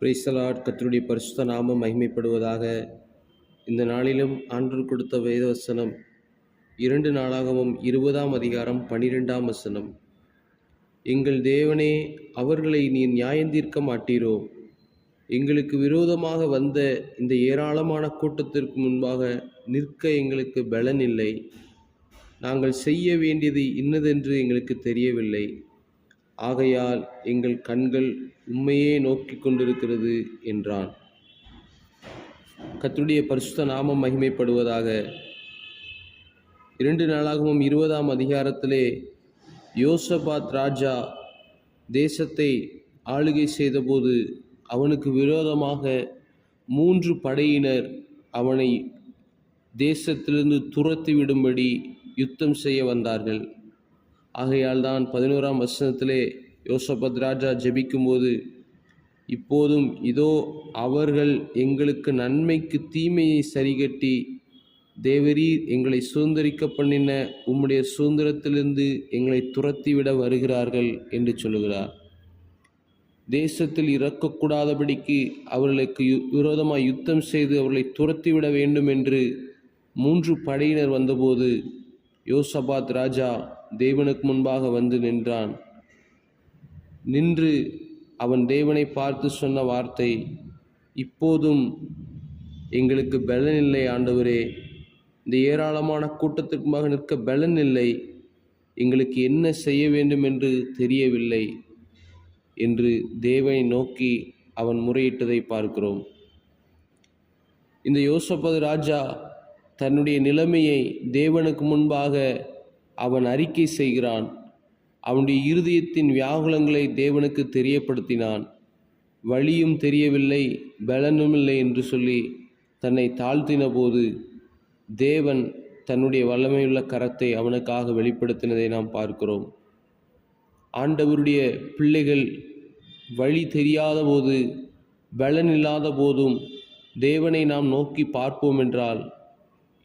பிரைசலாட் கத்தருடைய பரிசுத்த நாமம் மகிமைப்படுவதாக. இந்த நாளிலும் ஆண்டு கொடுத்த வேதவசனம். இரண்டு நாளாகவும் இருபதாம் அதிகாரம் பனிரெண்டாம் வசனம். எங்கள் தேவனே அவர்களை நீர் நியாயந்தீர்க்க மாட்டீரோ? எங்களுக்கு விரோதமாக வந்த இந்த ஏராளமான கூட்டத்திற்கு முன்பாக நிற்க எங்களுக்கு பலன் இல்லை. நாங்கள் செய்ய வேண்டியது இன்னதென்று எங்களுக்கு தெரியவில்லை. ஆகையால் எங்கள் கண்கள் உண்மையே நோக்கி கொண்டிருக்கிறது என்றான். கத்துடைய பரிசுத்த நாமம் மகிமைப்படுவதாக இரண்டு நாளாகவும் இருபதாம் அதிகாரத்திலே யோசபாத் ராஜா தேசத்தை ஆளுகை செய்தபோது அவனுக்கு விரோதமாக மூன்று படையினர் அவனை தேசத்திலிருந்து துரத்தி விடும்படி யுத்தம் செய்ய வந்தார்கள். ஆகையால் தான் பதினோராம் வசனத்திலே யோசபத் ராஜா ஜெபிக்கும்போது இப்போதும் இதோ அவர்கள் எங்களுக்கு நன்மைக்கு தீமையை சரிகட்டி தேவரீர் எங்களை சுதந்திரிக்க பண்ணின உம்முடைய சுதந்திரத்திலிருந்து எங்களை துரத்திவிட வருகிறார்கள் என்று சொல்லுகிறார். தேசத்தில் இறக்கக்கூடாதபடிக்கு அவர்களுக்கு யு- யுத்தம் செய்து அவர்களை துரத்திவிட வேண்டும் என்று மூன்று படையினர் வந்தபோது யோசபாத் ராஜா தேவனுக்கு முன்பாக வந்து நின்றான். நின்று அவன் தேவனை பார்த்து சொன்ன வார்த்தை இப்போதும் எங்களுக்கு பலன் இல்லை ஆண்டவரே. இந்த ஏராளமான கூட்டத்திற்கு நிற்க பலன் இல்லை. எங்களுக்கு என்ன செய்ய வேண்டும் என்று தெரியவில்லை என்று தேவனை நோக்கி அவன் முறையிட்டதை பார்க்கிறோம். இந்த யோசப்பது ராஜா தன்னுடைய நிலைமையை தேவனுக்கு முன்பாக அவன் அறிக்கை செய்கிறான். அவனுடைய இருதயத்தின் வியாகுலங்களை தேவனுக்கு தெரியப்படுத்தினான். வழியும் தெரியவில்லை பலனும் இல்லை என்று சொல்லி தன்னை தாழ்த்தின போது தேவன் தன்னுடைய வல்லமையுள்ள கரத்தை அவனுக்காக வெளிப்படுத்தினதை நாம் பார்க்கிறோம். ஆண்டவருடைய பிள்ளைகள் வழி தெரியாத போது பலன் இல்லாத போதும் தேவனை நாம் நோக்கி பார்ப்போம் என்றால்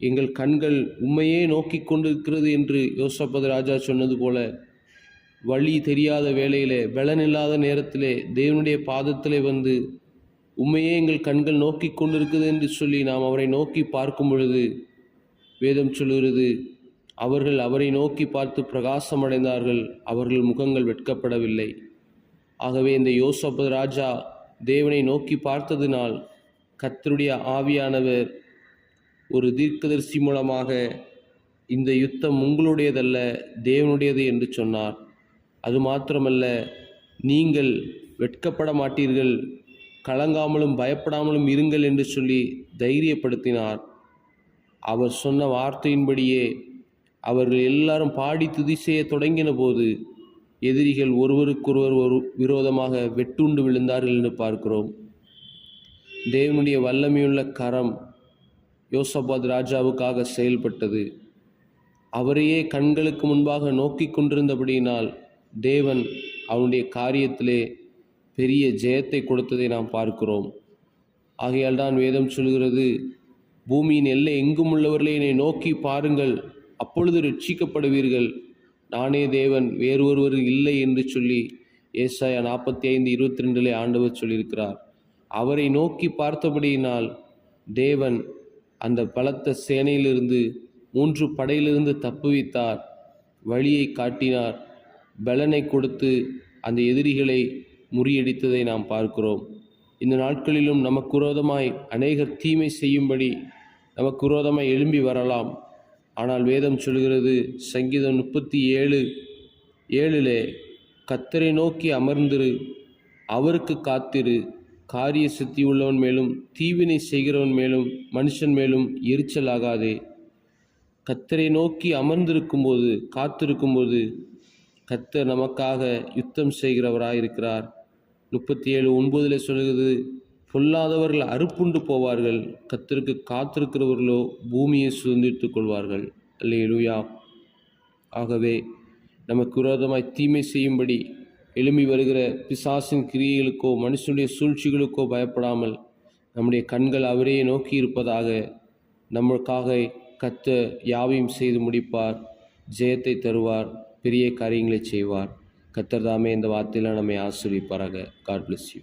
எங்கள் கண்கள் உண்மையே நோக்கி கொண்டிருக்கிறது என்று யோசப்பது ராஜா சொன்னது போல வழி தெரியாத வேளையிலே பலனில்லாத நேரத்திலே தேவனுடைய பாதத்திலே வந்து உண்மையே எங்கள் கண்கள் நோக்கி கொண்டிருக்குது என்று சொல்லி நாம் அவரை நோக்கி பார்க்கும் பொழுது வேதம் சொல்லுகிறது அவர்கள் அவரை நோக்கி பார்த்து பிரகாசமடைந்தார்கள் அவர்கள் முகங்கள் வெட்கப்படவில்லை. ஆகவே இந்த யோசப்பது ராஜா தேவனை நோக்கி பார்த்ததினால் கத்தருடைய ஆவியானவர் ஒரு தீர்க்கதரிசி மூலமாக இந்த யுத்தம் உங்களுடையதல்ல தேவனுடையது என்று சொன்னார். அது மாத்திரமல்ல நீங்கள் வெட்கப்பட மாட்டீர்கள் கலங்காமலும் பயப்படாமலும் இருங்கள் என்று சொல்லி தைரியப்படுத்தினார். அவர் சொன்ன வார்த்தையின்படியே அவர்கள் எல்லாரும் பாடி துதி செய்ய தொடங்கின போது எதிரிகள் ஒருவருக்கொருவர் ஒரு விரோதமாக வெட்டுண்டு விழுந்தார்கள் என்று பார்க்கிறோம். தேவனுடைய வல்லமையுள்ள கரம் யோசபாத் ராஜாவுக்காக செயல்பட்டது. அவரையே கண்களுக்கு முன்பாக நோக்கி கொண்டிருந்தபடியினால் தேவன் அவனுடைய காரியத்திலே பெரிய ஜெயத்தை கொடுத்ததை நாம் பார்க்கிறோம். ஆகையால் தான் வேதம் சொல்கிறது பூமியின் எல்லை எங்கும் உள்ளவர்களே என்னை நோக்கி பாருங்கள் அப்பொழுது ரட்சிக்கப்படுவீர்கள் நானே தேவன் வேறு ஒருவர் இல்லை என்று சொல்லி ஏசாயா நாற்பத்தி ஐந்து இருபத்தி ரெண்டிலே ஆண்டவர் சொல்லியிருக்கிறார். அவரை நோக்கி பார்த்தபடியினால் தேவன் அந்த பலத்த சேனையிலிருந்து மூன்று படையிலிருந்து தப்புவித்தார். வழியை காட்டினார். பலனை கொடுத்து அந்த எதிரிகளை முறியடித்ததை நாம் பார்க்கிறோம். இந்த நாட்களிலும் நமக்கு விரோதமாய் அநேகர் தீமை செய்யும்படி நமக்கு விரோதமாய் எழும்பி வரலாம். ஆனால் வேதம் சொல்கிறது சங்கீதம் முப்பத்தி ஏழு ஏழிலே கத்தரை நோக்கி அமர்ந்திரு அவருக்கு காத்திரு. காரிய சித்தி உள்ளவன் மேலும் தீவினை செய்கிறவன் மேலும் மனுஷன் மேலும் எரிச்சலாகாதே. கத்தரை நோக்கி அமர்ந்திருக்கும்போது காத்திருக்கும்போது கத்தர் நமக்காக யுத்தம் செய்கிறவராயிருக்கிறார். முப்பத்தி ஏழு ஒன்பதில் சொல்கிறது பொல்லாதவர்கள் அறுப்புண்டு போவார்கள் கத்தருக்கு காத்திருக்கிறவர்களோ பூமியை சுதந்திரித்துக் கொள்வார்கள். அல்லேலூயா. ஆகவே நமக்கு விரோதமாய் தீமை செய்யும்படி எழும்பி வருகிற பிசாசின் கிரியைகளுக்கோ மனுஷனுடைய சூழ்ச்சிகளுக்கோ பயப்படாமல் நம்முடைய கண்கள் அவரையே நோக்கி இருப்பதாக நம்மளுக்காக கத்த யாவையும் செய்து முடிப்பார் ஜெயத்தை தருவார் பெரிய காரியங்களை செய்வார். கத்தர் தாமே இந்த வார்த்தையில் நம்மை ஆசிரியப்பாராக காட் பிளஸ் யூ